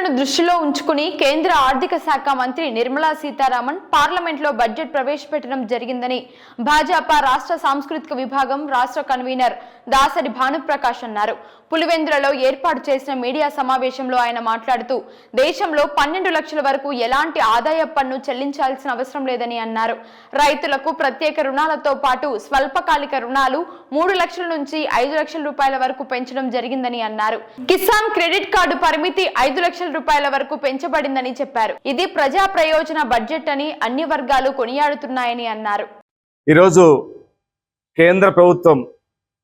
పులివెందులను దృష్టిలో ఉంచుకుని కేంద్ర ఆర్థిక శాఖ మంత్రి నిర్మలా సీతారామన్ పార్లమెంట్లో బడ్జెట్ ప్రవేశపెట్టడం జరిగిందని భాజపా రాష్ట్ర సాంస్కృతిక విభాగం రాష్ట్ర కన్వీనర్ దాసరి భానుప్రకాష్ అన్నారు. పులివెందులలో ఏర్పాటు చేసిన మీడియా సమావేశంలో ఆయన మాట్లాడుతూ దేశంలో పన్నెండు లక్షల వరకు ఎలాంటి ఆదాయ పన్ను చెల్లించాల్సిన అవసరం లేదని అన్నారు. రైతులకు ప్రత్యేక రుణాలతో పాటు స్వల్పకాలిక రుణాలు మూడు లక్షల నుంచి ఐదు లక్షల రూపాయల వరకు పెంచడం జరిగిందని అన్నారు. కిసాన్ క్రెడిట్ కార్డు పరిమితి ఐదు లక్షల రూపాయల వరకు పెంచబడిందని చెప్పారు. ఇది ప్రజా ప్రయోజన బడ్జెట్ అని అన్ని వర్గాలు కొనియాడుతున్నాయని అన్నారు. ఈరోజు కేంద్ర ప్రభుత్వం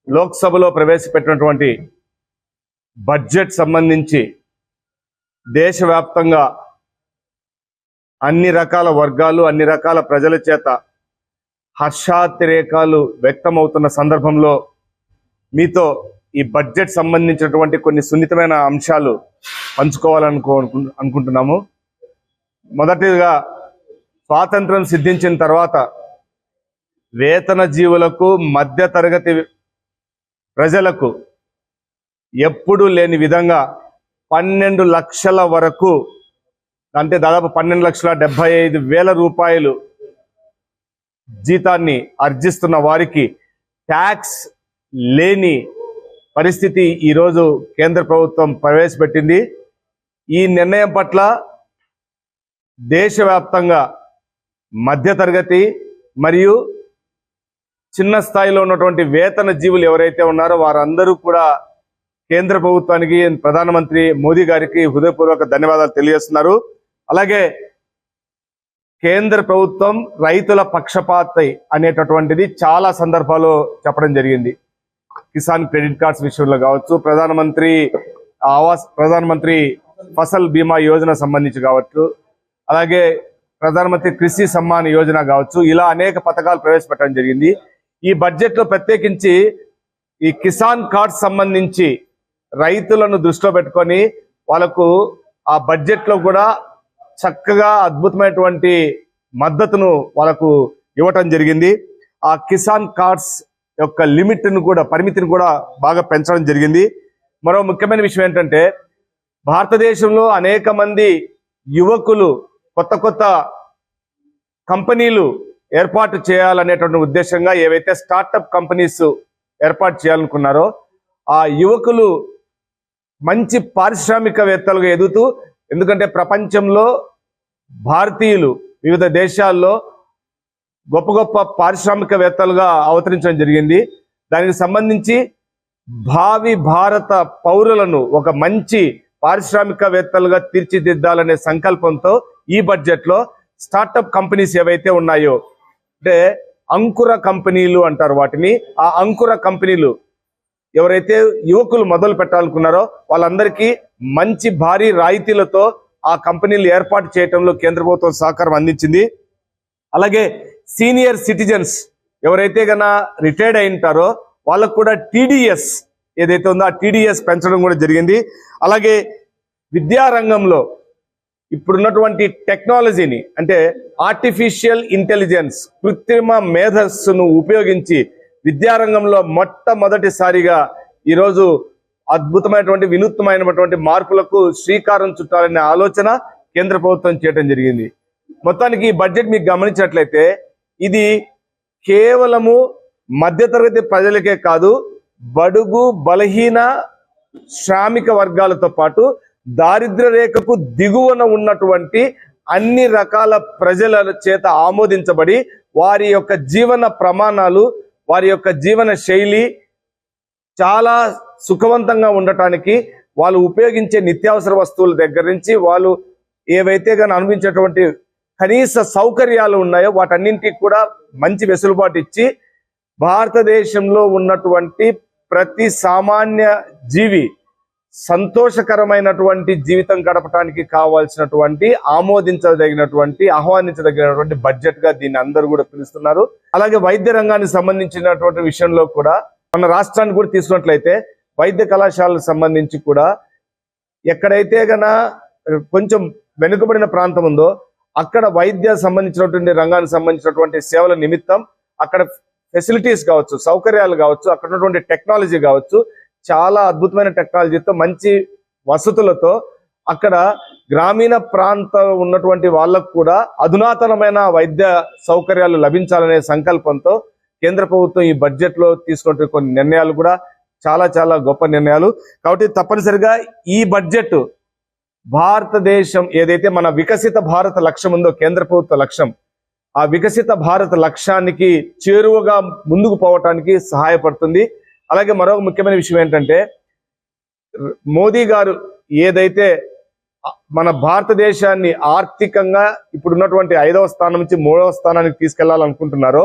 లోక్సభలో ప్రవేశపెట్టినటువంటి బడ్జెట్ సంబంధించి దేశవ్యాప్తంగా అన్ని రకాల వర్గాలు అన్ని రకాల ప్రజల చేత హర్షాతిరేకాలు వ్యక్తమవుతున్న సందర్భంలో మీతో ఈ బడ్జెట్ సంబంధించినటువంటి కొన్ని సున్నితమైన అంశాలు పంచుకోవాలనుకో అనుకుంటున్నాము. మొదటిగా స్వాతంత్రం సిద్ధించిన తర్వాత వేతన జీవులకు మధ్య తరగతి ప్రజలకు ఎప్పుడూ లేని విధంగా పన్నెండు లక్షల వరకు అంటే దాదాపు పన్నెండు లక్షల డెబ్బై ఐదు వేల రూపాయలు జీతాన్ని ఆర్జిస్తున్న వారికి ట్యాక్స్ లేని పరిస్థితి ఈరోజు కేంద్ర ప్రభుత్వం ప్రవేశపెట్టింది. ఈ నిర్ణయం పట్ల దేశవ్యాప్తంగా మధ్యతరగతి మరియు చిన్న స్థాయిలో ఉన్నటువంటి వేతన జీవులు ఎవరైతే ఉన్నారో వారందరూ కూడా కేంద్ర ప్రభుత్వానికి ప్రధానమంత్రి మోదీ గారికి హృదయపూర్వక ధన్యవాదాలు తెలియజేస్తున్నారు. అలాగే కేంద్ర ప్రభుత్వం రైతుల పక్షపాతి అనేటటువంటిది చాలా సందర్భాల్లో చెప్పడం జరిగింది. కిసాన్ క్రెడిట్ కార్డ్స్ విషయంలో కావచ్చు ప్రధానమంత్రి ఆవాస్ ప్రధానమంత్రి ఫసల్ బీమా యోజన సంబంధించి కావచ్చు అలాగే ప్రధానమంత్రి కృషి సమ్మాన్ యోజన కావచ్చు ఇలా అనేక పథకాలు ప్రవేశపెట్టడం జరిగింది. ఈ బడ్జెట్లో ప్రత్యేకించి ఈ కిసాన్ కార్డ్స్ సంబంధించి రైతులను దృష్టిలో పెట్టుకొని వాళ్ళకు ఆ బడ్జెట్లో కూడా చక్కగా అద్భుతమైనటువంటి మద్దతును వాళ్ళకు ఇవ్వటం జరిగింది. ఆ కిసాన్ కార్డ్స్ యొక్క లిమిట్ను కూడా పరిమితిని కూడా బాగా పెంచడం జరిగింది. మరో ముఖ్యమైన విషయం ఏంటంటే భారతదేశంలో అనేక మంది యువకులు కొత్త కొత్త కంపెనీలు ఏర్పాటు చేయాలనేటువంటి ఉద్దేశంగా ఏవైతే స్టార్టప్ కంపెనీస్ ఏర్పాటు చేయాలనుకున్నారో ఆ యువకులు మంచి పారిశ్రామికవేత్తలుగా ఎదుగుతూ ఎందుకంటే ప్రపంచంలో భారతీయులు వివిధ దేశాల్లో గొప్ప గొప్ప పారిశ్రామికవేత్తలుగా అవతరించడం జరిగింది. దానికి సంబంధించి భావి భారత పౌరులను ఒక మంచి పారిశ్రామికవేత్తలుగా తీర్చిదిద్దాలనే సంకల్పంతో ఈ బడ్జెట్లో స్టార్టప్ కంపెనీస్ ఏవైతే ఉన్నాయో అంటే అంకుర కంపెనీలు అంటారు వాటిని ఆ అంకుర కంపెనీలు ఎవరైతే యువకులు మొదలు పెట్టాలనుకున్నారో వాళ్ళందరికీ మంచి భారీ రాయితీలతో ఆ కంపెనీలు ఏర్పాటు చేయటంలో కేంద్ర ప్రభుత్వం సహకారం అందించింది. అలాగే సీనియర్ సిటిజన్స్ ఎవరైతే గన రిటైర్డ్ అయి ఉంటారో వాళ్ళకు కూడా టీడీఎస్ ఏదైతే ఉందో ఆ టీడీఎస్ పెంచడం కూడా జరిగింది. అలాగే విద్యారంగంలో ఇప్పుడున్నటువంటి టెక్నాలజీని అంటే ఆర్టిఫిషియల్ ఇంటెలిజెన్స్ కృత్రిమ మేధస్సును ఉపయోగించి విద్యారంగంలో మొట్టమొదటిసారిగా ఈరోజు అద్భుతమైనటువంటి వినూత్నమైనటువంటి మార్పులకు శ్రీకారం చుట్టాలనే ఆలోచన కేంద్ర ప్రభుత్వం చేయడం జరిగింది. మొత్తానికి ఈ బడ్జెట్ మీకు గమనించినట్లయితే ఇది కేవలము మధ్యతరగతి ప్రజలకే కాదు బడుగు బలహీన శ్రామిక వర్గాలతో పాటు దారిద్ర రేఖకు దిగువన ఉన్నటువంటి అన్ని రకాల ప్రజల చేత ఆమోదించబడి వారి యొక్క జీవన ప్రమాణాలు వారి యొక్క జీవన శైలి చాలా సుఖవంతంగా ఉండటానికి వాళ్ళు ఉపయోగించే నిత్యావసర వస్తువుల దగ్గర నుంచి వాళ్ళు ఏవైతే కానీ అనుభవించేటువంటి కనీస సౌకర్యాలు ఉన్నాయో వాటన్నింటికి కూడా మంచి వెసులుబాటు ఇచ్చి భారతదేశంలో ఉన్నటువంటి ప్రతి సామాన్య జీవి సంతోషకరమైనటువంటి జీవితం గడపడానికి కావాల్సినటువంటి ఆమోదించదగినటువంటి ఆహ్వానించదగినటువంటి బడ్జెట్గా దీన్ని అందరూ కూడా పిలుస్తున్నారు. అలాగే వైద్య రంగానికి సంబంధించినటువంటి విషయంలో కూడా మన రాష్ట్రాన్ని కూడా తీసుకున్నట్లయితే వైద్య కళాశాలకు సంబంధించి కూడా ఎక్కడైతే గన కొంచెం వెనుకబడిన ప్రాంతం ఉందో అక్కడ వైద్య సంబంధించినటువంటి రంగానికి సంబంధించినటువంటి సేవల నిమిత్తం అక్కడ ఫెసిలిటీస్ కావచ్చు సౌకర్యాలు కావచ్చు అక్కడ ఉన్నటువంటి టెక్నాలజీ కావచ్చు చాలా అద్భుతమైన టెక్నాలజీతో మంచి వసతులతో అక్కడ గ్రామీణ ప్రాంతం ఉన్నటువంటి వాళ్ళకు కూడా అధునాతనమైన వైద్య సౌకర్యాలు లభించాలనే సంకల్పంతో కేంద్ర ప్రభుత్వం ఈ బడ్జెట్లో తీసుకుంటున్న కొన్ని నిర్ణయాలు కూడా చాలా చాలా గొప్ప నిర్ణయాలు. కాబట్టి తప్పనిసరిగా ఈ బడ్జెట్ భారతదేశం ఏదైతే మన వికసిత భారత లక్ష్యం ఉందో కేంద్ర ప్రభుత్వ లక్ష్యం ఆ వికసిత భారత లక్ష్యానికి చేరువగా ముందుకు పోవటానికి సహాయపడుతుంది. అలాగే మరొక ముఖ్యమైన విషయం ఏంటంటే మోదీ గారు ఏదైతే మన భారతదేశాన్ని ఆర్థికంగా ఇప్పుడున్నటువంటి ఐదవ స్థానం నుంచి మూడవ స్థానానికి తీసుకెళ్ళాలనుకుంటున్నారో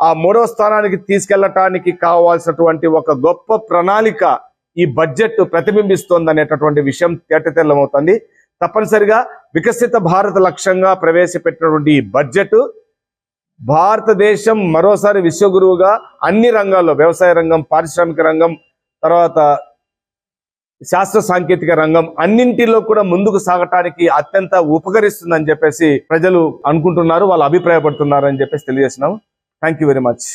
ఆ మూడవ స్థానానికి తీసుకెళ్ళటానికి కావాల్సినటువంటి ఒక గొప్ప ప్రణాళిక ఈ బడ్జెట్ ప్రతిబింబిస్తోంది అనేటటువంటి విషయం తేటతెల్లమవుతుంది. తప్పనిసరిగా వికసిత భారత లక్ష్యంగా ప్రవేశపెట్టినటువంటి ఈ బడ్జెట్ భారతదేశం మరోసారి విశ్వగురువుగా అన్ని రంగాల్లో వ్యవసాయ రంగం పారిశ్రామిక రంగం తర్వాత శాస్త్ర సాంకేతిక రంగం అన్నింటిలో కూడా ముందుకు సాగటానికి అత్యంత ఉపకరిస్తుందని చెప్పేసి ప్రజలు అనుకుంటున్నారు వాళ్ళు అభిప్రాయపడుతున్నారు అని చెప్పేసి తెలియజేస్తున్నాం థ్యాంక్ యూ వెరీ మచ్